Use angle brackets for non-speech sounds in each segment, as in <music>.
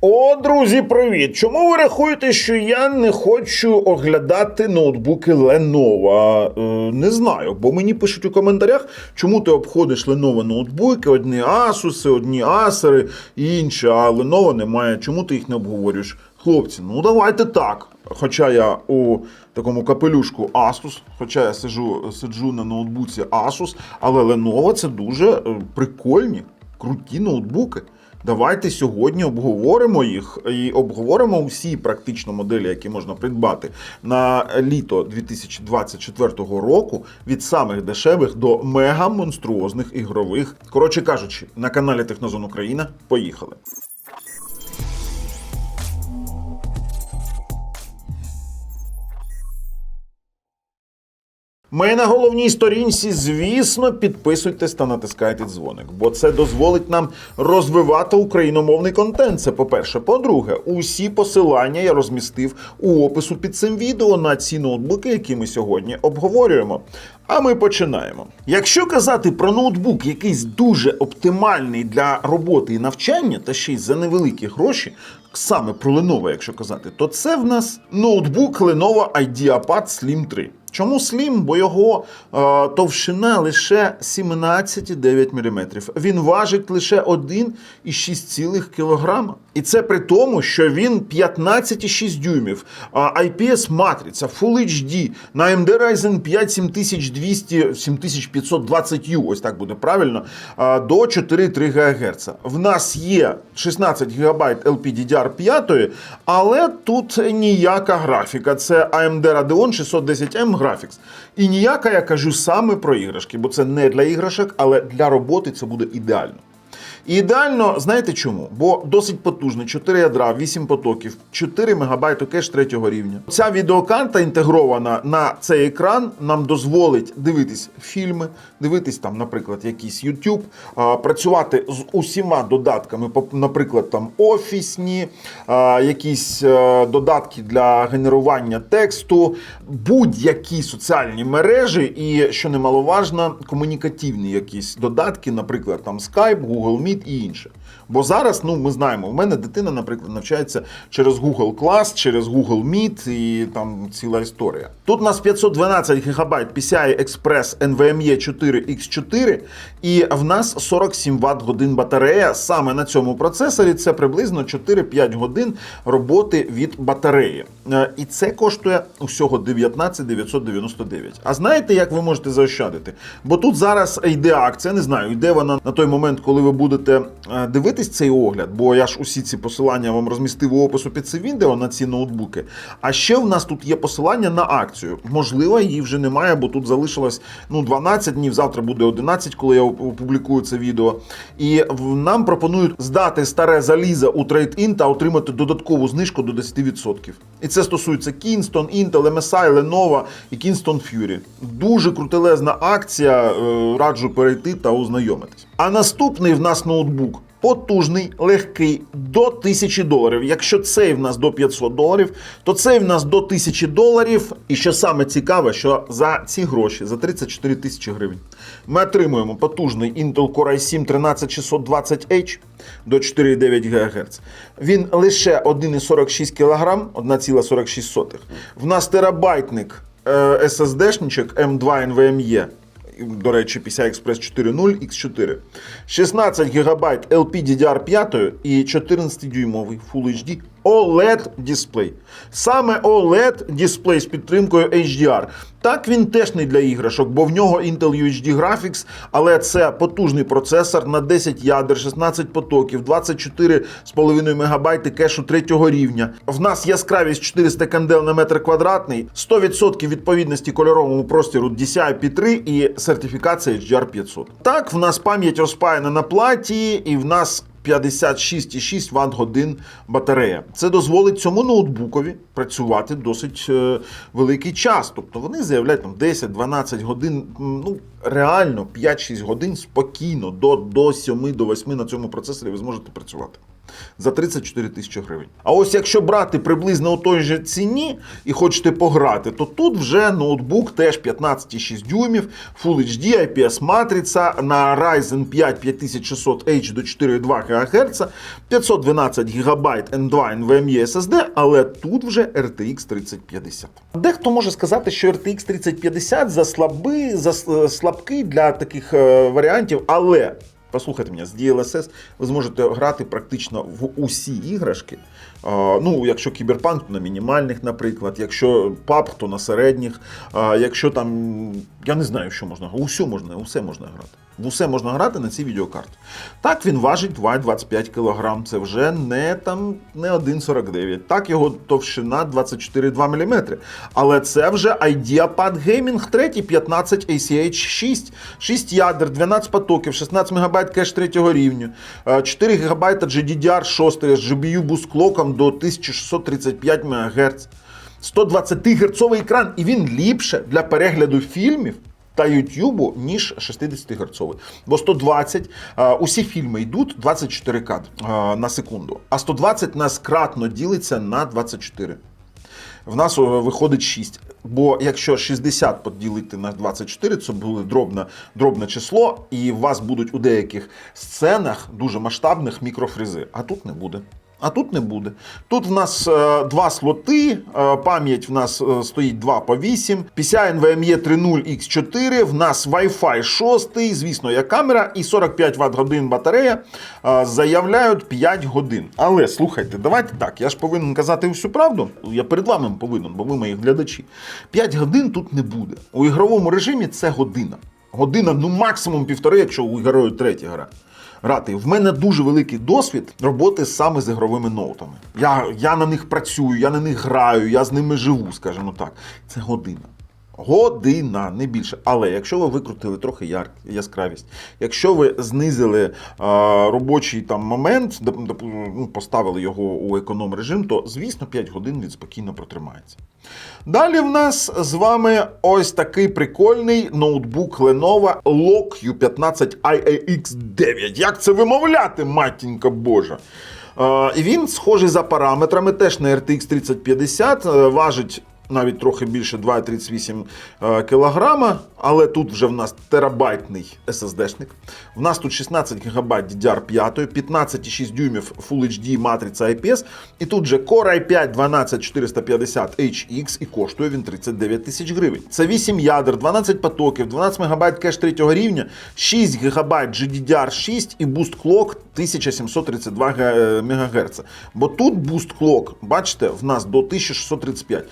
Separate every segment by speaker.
Speaker 1: О, друзі, привіт! Чому ви рахуєте, що я не хочу оглядати ноутбуки Lenovo? Е, не знаю, бо мені пишуть у коментарях, чому ти обходиш Lenovo ноутбуки, одні Asus, одні Acer і інші, а Lenovo немає. Чому ти їх не обговорюєш? Хлопці, ну давайте так. Хоча я у такому капелюшку Asus, хоча я сиджу, сиджу на ноутбуці Asus, але Lenovo це дуже е, прикольні, круті ноутбуки. Давайте сьогодні обговоримо їх і обговоримо усі практично моделі, які можна придбати на літо 2024 року від самих дешевих до мега монструозних ігрових. Коротше кажучи, на каналі Технозон Україна. Поїхали. Ми на головній сторінці, звісно, підписуйтесь та натискайте дзвоник, бо це дозволить нам розвивати україномовний контент. Це по-перше. По-друге, усі посилання я розмістив у опису під цим відео на ці ноутбуки, які ми сьогодні обговорюємо. А ми починаємо. Якщо казати про ноутбук, якийсь дуже оптимальний для роботи і навчання, та ще й за невеликі гроші, саме про Lenovo, якщо казати, то це в нас ноутбук Lenovo IdeaPad Slim 3. Чому Slim? Бо його е, товщина лише 17,9 мм. Він важить лише 1,6 кг. І це при тому, що він 15,6 дюймів, IPS матриця, Full HD, на AMD Ryzen 5 7200 7520U, ось так буде правильно, до 4,3 ГГц. В нас є 16 ГБ LPDDR5, але тут ніяка графіка. Це AMD Radeon 610M Graphics. І ніяка, я кажу саме про іграшки, бо це не для іграшок, але для роботи це буде ідеально. Ідеально, знаєте чому? Бо досить потужний, 4 ядра, 8 потоків, 4 МБ кеш третього рівня. Ця відеокарта інтегрована на цей екран нам дозволить дивитись фільми, дивитись там, наприклад, якийсь YouTube, працювати з усіма додатками, наприклад, там офісні, якісь е, додатки для генерування тексту, будь-які соціальні мережі, і що немаловажно, комунікативні якісь додатки, наприклад, там Skype, Google Meet і інше. Бо зараз, ну ми знаємо, у мене дитина, наприклад, навчається через Google Class, через Google Meet і там ціла історія. Тут у нас 512 ГБ PCI Express NVMe 4X4, і в нас 47 Вт годин батарея. Саме на цьому процесорі це приблизно 4-5 годин роботи від батареї. Е, І це коштує усього 19 999. А знаєте, як ви можете заощадити? Бо тут зараз йде акція, не знаю, йде вона на той момент, коли ви будете е, дивитись цей огляд, бо я ж усі ці посилання вам розмістив у опису під це відео на ці ноутбуки. А ще в нас тут є посилання на акцію. Можливо, її вже немає, бо тут залишилось ну 12 днів. Завтра буде 11, коли я опублікую це відео. І нам пропонують здати старе залізо у трейд-ін та отримати додаткову знижку до 10%. І це стосується Kingston, Intel, MSI, Lenovo і Kingston Fury. Дуже крутелезна акція. е, Раджу перейти та ознайомитись. А наступний в нас ноутбук. Потужний, легкий до 1000 доларів. Якщо цей в нас до 500 доларів, то цей в нас до 1000 доларів. І що саме цікаве, що за ці гроші, за 34 тисячі гривень, ми отримуємо потужний Intel Core i7 13620H до 4,9 ГГц. Він лише 1,46 кг, 1,46. В нас терабайтник е, SSD-шничок M2 NVMe до речі, PCI Express 4.0 X4, 16 ГБ LPDDR5 і 14-дюймовий Full HD OLED дисплей. Саме OLED дисплей з підтримкою HDR. Так він теж не для іграшок, бо в нього Intel UHD Graphics, але це потужний процесор на 10 ядер, 16 потоків, 24,5 МБ кешу третього рівня. В нас яскравість 400 кандел на метр квадратний, 100% відповідності кольоровому простіру DCI P3 і сертифікація HDR 500. Так, в нас пам'ять розпаяна на платі, і в нас 56,6 Вт годин батарея. Це дозволить цьому ноутбукові працювати досить е, великий час. Тобто вони заявляють там 10-12 годин, ну реально 5-6 годин спокійно до, до 7 до 8 на цьому процесорі ви зможете працювати. За 34 тисячі гривень. А ось якщо брати приблизно у той же ціні і хочете пограти, то тут вже ноутбук теж 15,6 дюймів, Full HD, IPS матриця на Ryzen 5 5600H до 4,2 ГГц, 512 ГБ N2 NVMe SSD, але тут вже RTX 3050. Дехто може сказати, що RTX 3050 за слабий, за слабкий для таких е, варіантів, але Послухайте мене, з DLSS ви зможете грати практично в усі іграшки. Ну, якщо кіберпанк, то на мінімальних, наприклад, якщо PUBG, то на середніх, якщо там, я не знаю, що можна грати. Усю можна, усе можна грати. В усе можна грати на цій відеокарті. Так, він важить 2,25 кг. Це вже не там не 1,49. Так, його товщина 24,2 мм. Але це вже IdeaPad Gaming 3 15 ACH 6, 6 ядер, 12 потоків, 16 МБ кеш 3 рівня, е, 4 ГБ GDDR 6 з Boost Clock до 1635 МГц. 120 Герцовий екран, і він ліпше для перегляду фільмів та Ютубу, ніж 60 герцовий. Бо 120, е, усі фільми йдуть 24 кадри е, на секунду, а 120 нас кратно ділиться на 24. В нас виходить 6. Бо якщо 60 поділити на 24, це буде дробне, дробне число, і у вас будуть у деяких сценах дуже масштабних мікрофрізи. А тут не буде. А тут не буде. Тут в нас е, два слоти, е, пам'ять в нас е, стоїть 2 по 8, PCI NVMe 3.0 X4, в нас Wi-Fi 6, звісно, є камера, і 45 Вт годин батарея. Заявляють 5 годин. Але слухайте, давайте так. Я ж повинен казати всю правду. Я перед вами повинен, бо ви мої глядачі. 5 годин тут не буде. У ігровому режимі це година. Година, ну максимум півтори, якщо у герою третя гра. Грати. В мене дуже великий досвід роботи саме з ігровими ноутами. Я, я на них працюю, я на них граю, я з ними живу, скажімо так. Це година. Година, не більше. Але якщо ви викрутили трохи яр... яскравість, якщо ви знизили е, робочий там момент, ну, поставили його у економ режим, то звісно 5 годин він спокійно протримається. Далі в нас з вами ось такий прикольний ноутбук Lenovo Log U15 IAX9. Як це вимовляти, матінька Божа? Він схожий за параметрами, теж на RTX 3050, е, важить навіть трохи більше 2,38 е, кілограма, але тут вже в нас терабайтний SSD-шник. В нас тут 16 ГБ DDR5, 15,6 дюймів Full HD матриця IPS, і тут же Core i5 12450HX і коштує він 39 тисяч гривень. Це 8 ядер, 12 потоків, 12 МБ кеш 3 рівня, 6 ГБ GDDR6 і Boost Clock 1732 МГц. Бо тут Boost Clock, бачите, в нас до 1635.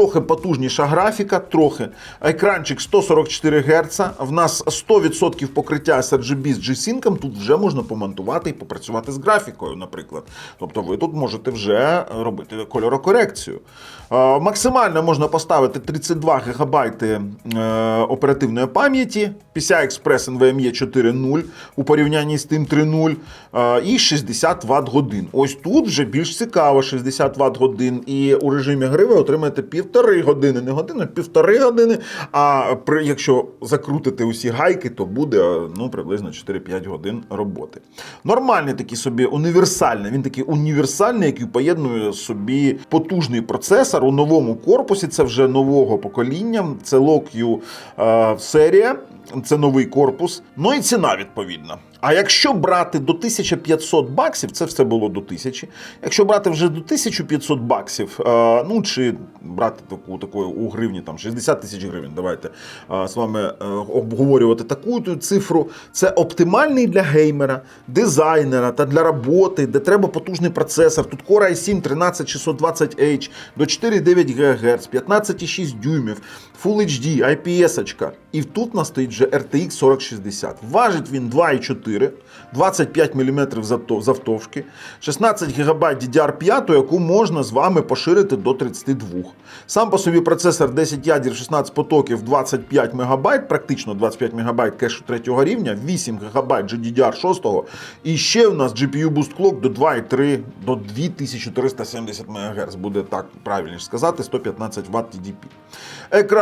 Speaker 1: Трохи потужніша графіка, трохи. Екранчик 144 Гц. В нас 100% покриття sRGB з G-Sync. Тут вже можна помонтувати і попрацювати з графікою, наприклад. Тобто ви тут можете вже робити кольорокорекцію. Е, Максимально можна поставити 32 ГБ е, оперативної пам'яті, PCI Express NVMe 4.0 у порівнянні з тим 3.0 е, і 60 Вт годин. Ось тут вже більш цікаво 60 Вт годин. І у режимі гри ви отримаєте півтори години, не годину, півтори години. А при, якщо закрутити усі гайки, то буде ну, приблизно 4-5 годин роботи. Нормальний такий собі універсальний. Він такий універсальний, який поєднує собі потужний процесор у новому корпусі. Це вже нового покоління. Це Lockview е, серія. Це новий корпус, ну і ціна відповідна. А якщо брати до 1500 баксів, це все було до 1000. Якщо брати вже до 1500 баксів, е, ну чи брати таку такою у гривні там 60 тисяч гривень, давайте е, з вами е, обговорювати таку цифру. Це оптимальний для геймера, дизайнера та для роботи, де треба потужний процесор. Тут Core i7 13620H до 4,9 ГГц, 15,6 дюймів, Full HD, IPS. -очка. І тут у нас стоїть вже RTX 4060. Важить він 2,4, 25 мм завтовшки, 16 ГБ DDR5, яку можна з вами поширити до 32. Сам по собі процесор 10 ядер, 16 потоків, 25 МБ, практично 25 МБ кешу 3 рівня, 8 ГБ GDDR6, і ще у нас GPU Boost Clock до 2,3 до 2470 МГц, буде так правильніше сказати, 115 Вт TDP.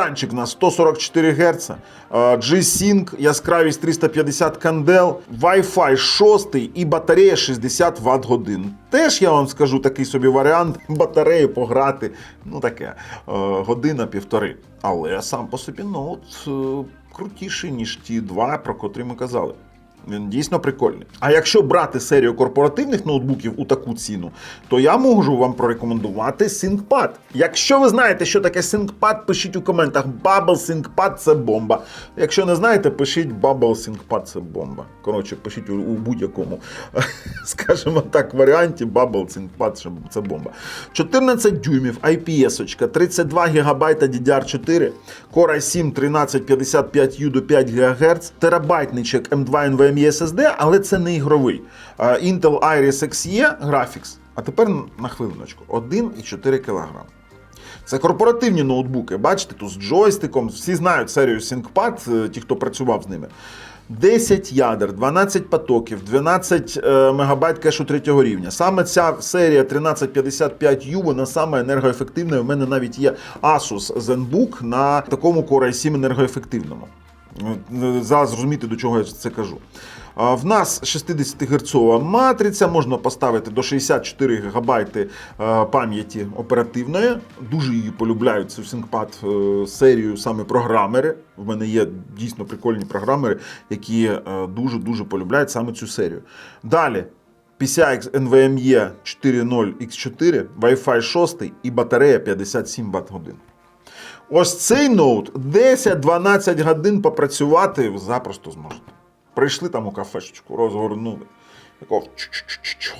Speaker 1: Екранчик на 144 Гц, G-Sync, яскравість 350 кандел, Wi-Fi 6 і батарея 60 Вт годин. Теж я вам скажу такий собі варіант <laughs> батареї пограти. Ну таке е, година-півтори. Але сам по собі ноут е, крутіший, ніж ті два, про котрі ми казали. Він дійсно прикольний. А якщо брати серію корпоративних ноутбуків у таку ціну, то я можу вам порекомендувати ThinkPad. Якщо ви знаєте, що таке ThinkPad, пишіть у коментах. Bubble ThinkPad це бомба. Якщо не знаєте, пишіть Bubble ThinkPad це бомба. Коротше, пишіть у, у будь-якому, <laughs> скажімо так, варіанті Bubble ThinkPad це бомба. 14 дюймів, IPS, 32 ГБ DDR4, Core i7 1355U до 5 ГГц, терабайтничок M2 NVMe SSD, але це не ігровий. Intel Iris Xe Graphics. А тепер на хвилиночку. 1,4 кг. Це корпоративні ноутбуки. Бачите, тут з джойстиком. Всі знають серію ThinkPad, е, ті, хто працював з ними. 10 ядер, 12 потоків, 12 е, мегабайт кешу третього рівня. Саме ця серія 1355U, вона саме енергоефективна. У мене навіть є Asus ZenBook на такому Core i7 енергоефективному. Е, Зараз зрозуміти, до чого я це кажу. В нас 60 герцова матриця, можна поставити до 64 ГБ е, пам'яті оперативної. Дуже її полюбляють цю ThinkPad е, серію саме програмери. В мене є дійсно прикольні програмери, які дуже-дуже полюбляють саме цю серію. Далі. PCI NVMe 4.0 X4, Wi-Fi 6 і батарея 57 Вт годин. Ось цей ноут 10-12 годин попрацювати запросто зможете. Прийшли там у кафешечку, розгорнули. Такого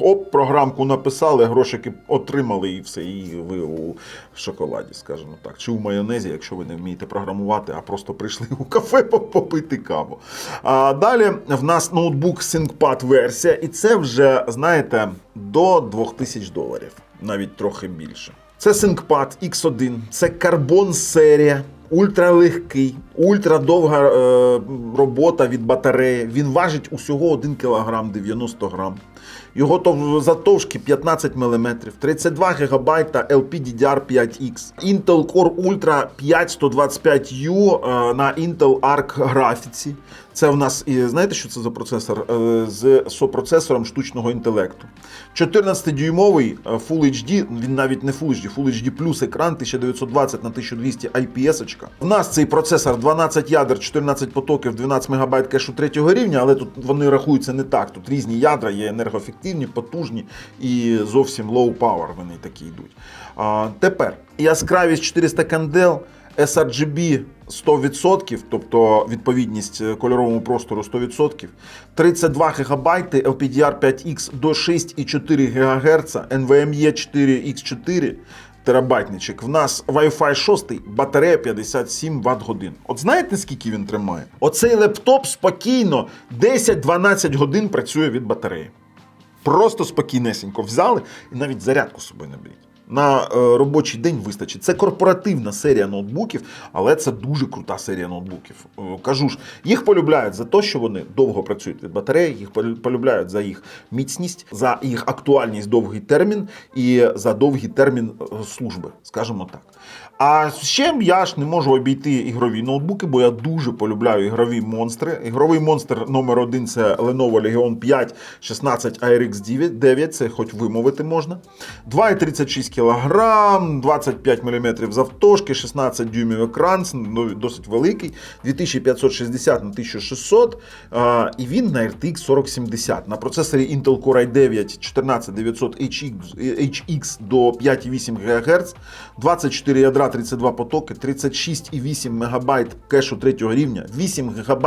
Speaker 1: оп, програмку написали, грошики отримали і все, і ви у шоколаді, скажімо так. Чи у майонезі, якщо ви не вмієте програмувати, а просто прийшли у кафе попити каву. А далі в нас ноутбук ThinkPad версія, і це вже, знаєте, до 2000 доларів, навіть трохи більше. Це ThinkPad X1, це карбон серія. Ультралегкий, ультрадовга е, робота від батареї. Він важить усього 1 кг 90 грам. Його тов- затовшки 15 мм, 32 ГБ LPDDR5X. Intel Core Ultra 5125U е, на Intel Arc графіці. Це в нас, і знаєте, що це за процесор? Е, З сопроцесором штучного інтелекту. 14-дюймовий е, Full HD, він навіть не Full HD, Full HD плюс екран 1920 на 1200 IPS. -очка. В нас цей процесор 12 ядер, 14 потоків, 12 МБ кешу третього рівня, але тут вони рахуються не так. Тут різні ядра, є енергоефективні, потужні і зовсім low power вони такі йдуть. А, тепер яскравість 400 кандел. sRGB 100%, тобто відповідність е, кольоровому простору 100%, 32 ГБ LPDR5X до 6,4 ГГц, NVMe 4X4 терабайтничок. В нас Wi-Fi 6, батарея 57 Вт годин. От знаєте, скільки він тримає? Оцей лептоп спокійно 10-12 годин працює від батареї. Просто спокійнесенько взяли і навіть зарядку з собою не беріть. На е, робочий день вистачить. Це корпоративна серія ноутбуків, але це дуже крута серія ноутбуків. Е, кажу ж, їх полюбляють за те, що вони довго працюють від батареї, їх полюбляють за їх міцність, за їх актуальність довгий термін і за довгий термін е, служби, скажімо так. А ще я ж не можу обійти ігрові ноутбуки, бо я дуже полюбляю ігрові монстри. Ігровий монстр номер один це Lenovo Legion 5 16 ARX 9, це хоч вимовити можна. 2,36 кг, 25 мм завтовшки, 16 дюймів екран, ну, досить великий, 2560 на 1600. І він на RTX 4070. На процесорі Intel Core i9 14900 HX, HX до 5,8 ГГц, 24 ядра, 32 потоки, 36,8 МБ кешу третього рівня, 8 ГБ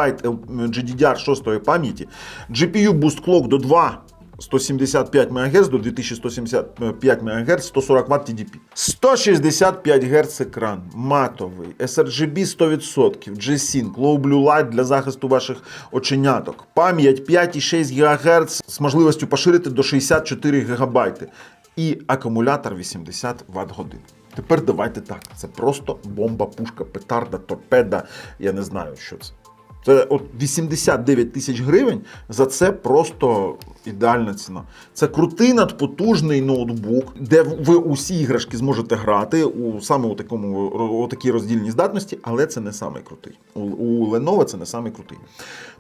Speaker 1: GDDR 6 пам'яті, GPU Boost Clock до 2 175 МГц до 2175 МГц, 140 Вт TDP. 165 Гц екран, матовий, sRGB 100%, G-Sync, Low Blue Light для захисту ваших оченяток, пам'ять 5,6 ГГц з можливістю поширити до 64 ГБ і акумулятор 80 Вт годин. Тепер давайте так. Це просто бомба, пушка, петарда, торпеда. Я не знаю, що це. Це от 89 тисяч гривень за це просто ідеальна ціна. Це крутий надпотужний ноутбук, де ви усі іграшки зможете грати у саме у такому у такій роздільній здатності, але це не самий крутий. У, у Lenovo це не самий крутий.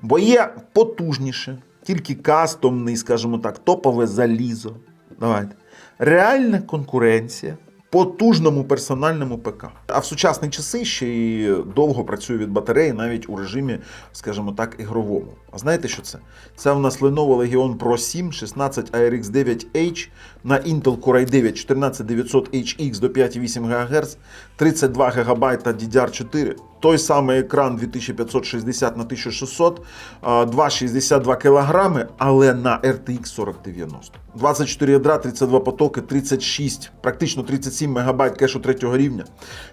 Speaker 1: Бо є потужніше, тільки кастомний, скажімо так, топове залізо. Давайте. Реальна конкуренція потужному персональному ПК. А в сучасні часи ще й довго працює від батареї, навіть у режимі, скажімо так, ігровому. А знаєте, що це? Це в нас Lenovo Legion Pro 7 16 ARX 9H на Intel Core i9 14900HX до 5,8 ГГц, 32 ГБ DDR4, той самий екран 2560 на 1600, 2,62 кг, але на RTX 4090. 24 ядра, 32 потоки, 36, практично 37 МБ кешу третього рівня,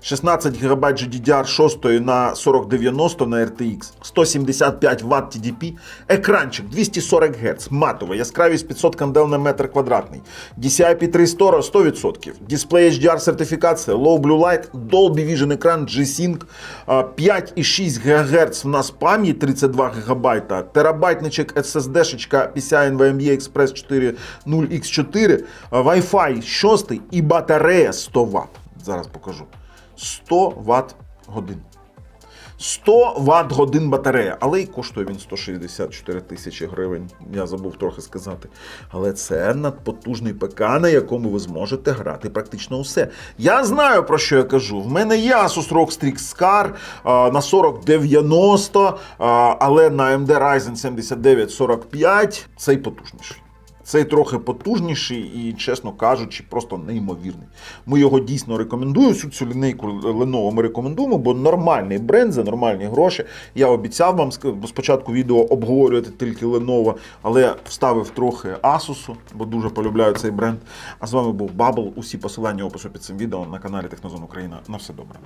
Speaker 1: 16 ГБ GDDR6 на 4090 на RTX, 175 Вт TDP, екранчик 240 Гц, матовий, яскравість 500 кандел на метр квадратний, DCI P3 100%, дисплей HDR сертифікація, Low Blue Light, Dolby Vision екран, G-Sync, 5,6 ГГц в нас пам'ять 32 ГБ, терабайтничок SSD-шечка PCI NVMe Express 4.0 X4, Wi-Fi 6 і батарея 100 Вт. Зараз покажу. 100 Вт годин. 100 Вт годин батарея, але й коштує він 164 тисячі гривень. Я забув трохи сказати. Але це надпотужний ПК, на якому ви зможете грати практично усе. Я знаю про що я кажу. В мене є Asus ROG Strix Scar на 4090, а, але на AMD Ryzen 7945 цей потужніший. Цей трохи потужніший і, чесно кажучи, просто неймовірний. Ми його дійсно рекомендуємо. Всю цю лінейку Lenovo ми рекомендуємо, бо нормальний бренд за нормальні гроші. Я обіцяв вам спочатку відео обговорювати тільки Lenovo, але вставив трохи Asus, бо дуже полюбляю цей бренд. А з вами був Бабл. Усі посилання опису під цим відео на каналі Технозон Україна. На все добре.